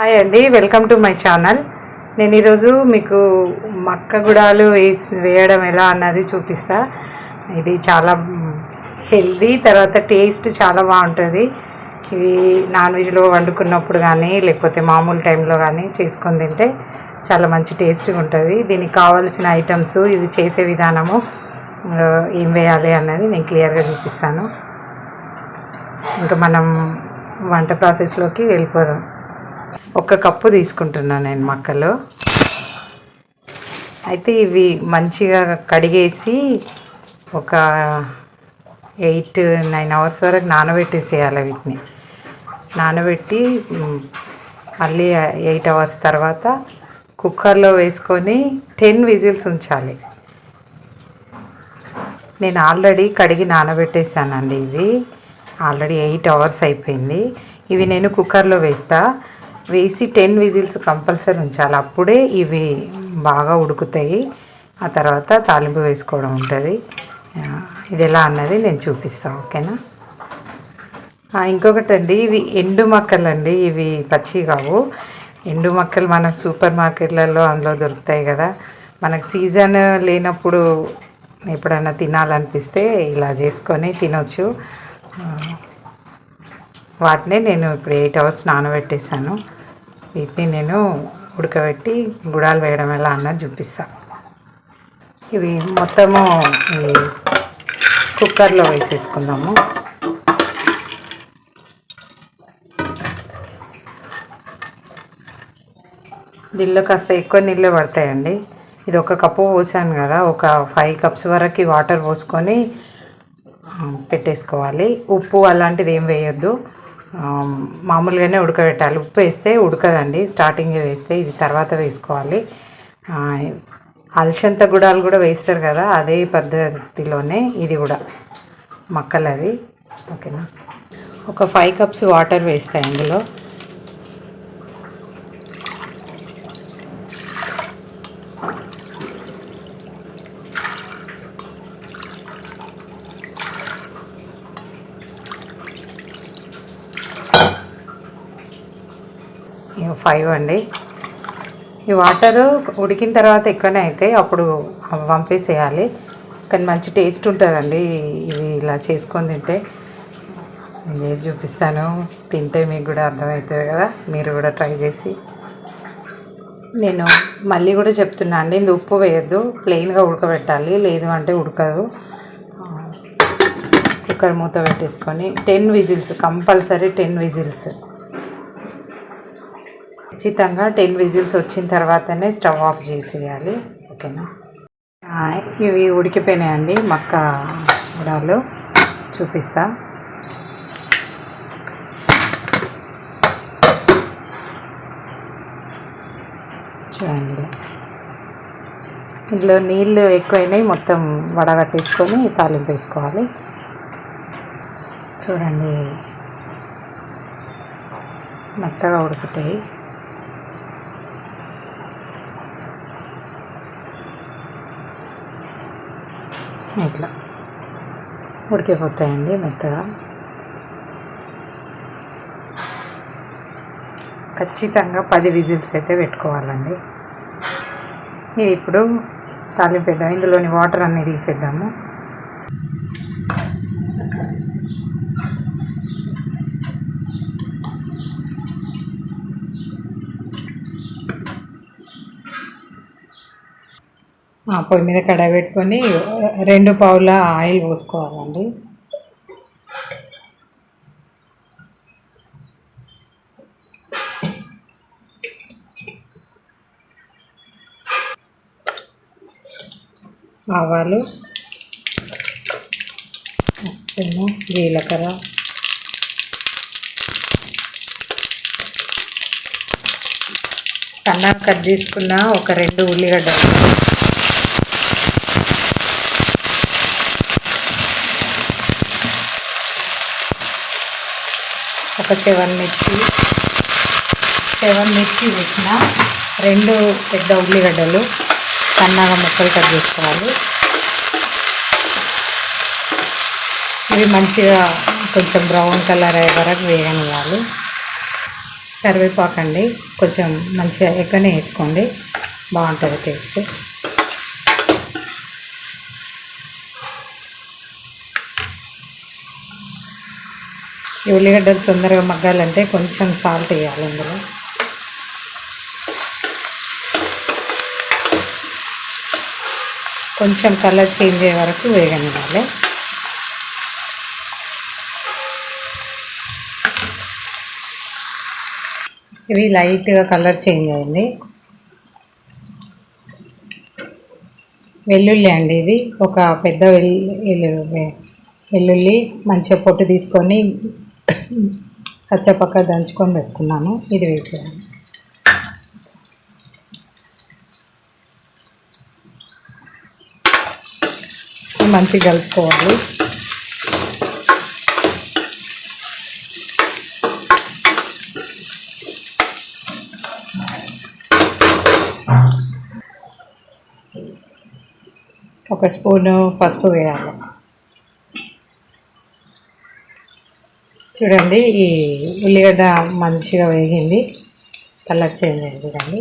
Hi అండి welcome to my channel నేను ఈరోజు మీకు మక్క గుడాలు వేసి వేయడం ఎలా అన్నది చూపిస్తా. ఇది చాలా హెల్దీ తర్వాత టేస్ట్ చాలా బాగుంటుంది. ఇవి నాన్ వెజ్లో వండుకున్నప్పుడు కానీ లేకపోతే మామూలు టైంలో కానీ చేసుకొని తింటే చాలా మంచి టేస్ట్గా ఉంటుంది. దీనికి కావాల్సిన ఐటమ్స్ ఇది చేసే విధానము ఏం వేయాలి అన్నది నేను క్లియర్గా చూపిస్తాను. ఇంకా మనం వంట ప్రాసెస్లోకి వెళ్ళిపోదాం. ఒక కప్పు తీసుకుంటున్నాను నేను మక్కలు. అయితే ఇవి మంచిగా కడిగేసి ఒక ఎయిట్ నైన్ అవర్స్ వరకు నానబెట్టేసేయాలి వీటిని. నానబెట్టి మళ్ళీ ఎయిట్ అవర్స్ తర్వాత కుక్కర్లో వేసుకొని టెన్ విజిల్స్ ఉంచాలి. నేను ఆల్రెడీ కడిగి నానబెట్టేసానండి ఇవి. ఆల్రెడీ ఎయిట్ అవర్స్ అయిపోయింది. ఇవి నేను కుక్కర్లో వేస్తా. వేసి టెన్ విజిల్స్ కంపల్సరీ ఉంచాలి. అప్పుడే ఇవి బాగా ఉడుకుతాయి. ఆ తర్వాత తాలింపు వేసుకోవడం ఉంటుంది. ఇది ఎలా అన్నది నేను చూపిస్తాను ఓకేనా? ఇంకొకటండి ఇంకొకటి అండి ఇవి ఎండు మక్కలు అండి ఇవి పచ్చి కావు. ఎండు మక్కలు మన సూపర్ మార్కెట్లలో అందులో దొరుకుతాయి కదా. మనకు సీజన్ లేనప్పుడు ఎప్పుడైనా తినాలనిపిస్తే ఇలా చేసుకొని తినొచ్చు. వాటినే నేను ఇప్పుడు ఎయిట్ అవర్స్ నానబెట్టేసాను వీటిని నేను ఉడకబెట్టి గుడాలు వేయడం ఎలా అన్నది చూపిస్తాను ఇవి మొత్తము ఈ కుక్కర్లో వేసేసుకుందాము. దీనిలో కాస్త ఎక్కువ నీళ్ళే పడతాయండి. ఇది ఒక కప్పు పోసాను కదా ఒక ఫైవ్ కప్స్ వరకు వాటర్ పోసుకొని పెట్టేసుకోవాలి. ఉప్పు అలాంటిది ఏం వేయొద్దు. మామూలుగానే ఉడకబెట్టాలి. ఉప్పు వేస్తే ఉడకదండి. స్టార్టింగే వేస్తే ఇది తర్వాత వేసుకోవాలి. ఆ, అలసంత గుడాలు కూడా వేస్తారు కదా అదే పద్ధతిలోనే ఇది కూడా. మక్కలది. ఓకేనా? ఒక ఫైవ్ కప్స్ వాటర్ వేస్తాయి అందులో ఫైవ్ అండి. ఈ వాటరు ఉడికిన తర్వాత ఎక్కువనే అవుతాయి అప్పుడు పంపేసేయాలి. కానీ మంచి టేస్ట్ ఉంటుందండి. ఇవి ఇలా చేసుకొని తింటే. నేను చేసి చూపిస్తాను. తింటే మీకు కూడా అర్థమవుతుంది కదా. మీరు కూడా ట్రై చేసి. నేను మళ్ళీ కూడా చెప్తున్నా అండి. ఇది ఉప్పు వేయద్దు. ప్లెయిన్గా ఉడకబెట్టాలి. లేదు అంటే ఉడకదు. కుక్కర్ మూత పెట్టేసుకొని. Ten whistles compulsory ten whistles ఖచ్చితంగా టెన్ విజిల్స్ వచ్చిన తర్వాతనే స్టవ్ ఆఫ్ చేసేయాలి. ఓకేనా? ఇవి ఉడికిపోయినాయండి మక్క గుడాలు చూపిస్తా. చూడండి. ఇందులో నీళ్ళు ఎక్కువైనాయి మొత్తం వడగట్టేసుకొని తాలింపు వేసుకోవాలి. చూడండి. మెత్తగా ఉడుకుతాయి. ఇట్లా ఉడికిపోతాయండి మెత్తగా. ఖచ్చితంగా పది విజిల్స్ అయితే పెట్టుకోవాలండి. ఇది ఇప్పుడు తాలింపేద్దాం ఇందులోని వాటర్ అన్నీ తీసేద్దాము. పొయ్యి మీద కడాయి పెట్టుకొని రెండు పావుల ఆయిల్ పోసుకోవాలండి. ఆవాలు స్పూను జీలకర్ర సన్నగా కట్ చేసుకున్న ఒక రెండు ఉల్లిగడ్డలు. ఒక సెవెన్ మిర్చి సెవెన్ మిర్చి పెట్టిన రెండు పెద్ద ఉల్లిగడ్డలు సన్నగా ముక్కలు కట్ చేసుకోవాలి. ఇవి మంచిగా కొంచెం బ్రౌన్ కలర్ అయ్యే వరకు వేయనివ్వాలి కరివేపాకండి కొంచెం మంచిగా ఎక్కువనే వేసుకోండి. బాగుంటుంది టేస్ట్. ఈ ఉల్లిగడ్డలు తొందరగా మగ్గాలంటే కొంచెం సాల్ట్ వేయాలి ఇందులో. కొంచెం కలర్ చేంజ్ అయ్యే వరకు వేగనివ్వాలి. ఇవి లైట్గా కలర్ చేంజ్ అయింది. వెల్లుల్లి అండి ఇది. ఒక పెద్ద వెల్లు వెల్లుల్లి మంచిగా పొట్టు తీసుకొని కచ్చపక్క దంచుకొని పెట్టుకున్నాను. ఇది వేసేయాలి మంచిగా కలుపుకోవాలి. ఒక స్పూను పసుపు వేయాలి. చూడండి ఈ ఉల్లిగడ్డ మంచిగా వేగింది. కలర్ చేంజ్ అయింది చూడండి.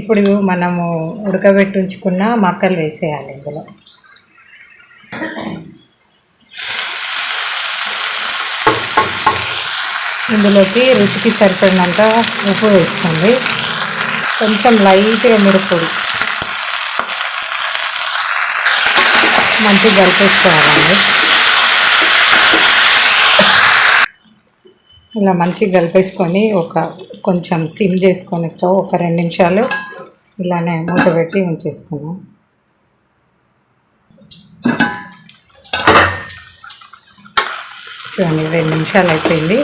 ఇప్పుడు మనము ఉడకబెట్టి ఉంచుకున్న మక్కలు వేసేయాలి ఇందులో. ఇందులోకి రుచికి సరిపడినంత ఉప్పు వేసుకోండి. కొంచెం లైట్గా మిరపొడి మంచిగా కలిపేసుకోవాలండి. ఇలా మంచిగా కలిపేసుకొని ఒక కొంచెం సిమ్ చేసుకొని స్టవ్ ఒక రెండు నిమిషాలు ఇలానే మూత పెట్టి ఉంచేసుకున్నాం చూడండి రెండు నిమిషాలు అయిపోయింది.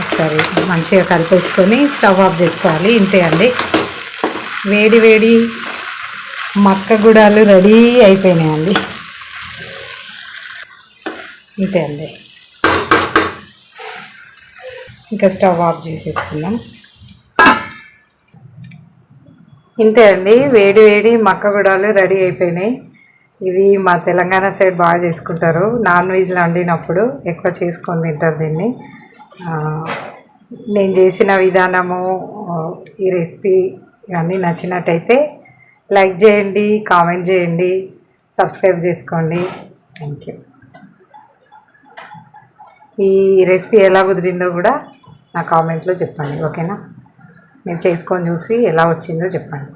ఒకసారి మంచిగా కలిపేసుకొని స్టవ్ ఆఫ్ చేసుకోవాలి. ఇంతే అండి. వేడి వేడి మక్క గుడాలు రెడీ అయిపోయినాయండి. ఇంతే అండి. ఇంకా స్టవ్ ఆఫ్ చేసేసుకుందాం. ఇంతే అండి వేడి వేడి మక్క గుడాలు రెడీ అయిపోయినాయి. ఇవి మా తెలంగాణ సైడ్ బాగా చేసుకుంటారు. నాన్ వెజ్లో వండినప్పుడు ఎక్కువ చేసుకొని తింటారు దీన్ని. నేను చేసిన విధానము ఈ రెసిపీ ఇవన్నీ నచ్చినట్టయితే లైక్ చేయండి కామెంట్ చేయండి సబ్స్క్రైబ్ చేసుకోండి. Thank you. ఈ రెసిపీ ఎలా కుదిరిందో కూడా నా కామెంట్లో చెప్పండి ఓకేనా? మీరు చేసుకొని చూసి ఎలా వచ్చిందో చెప్పండి.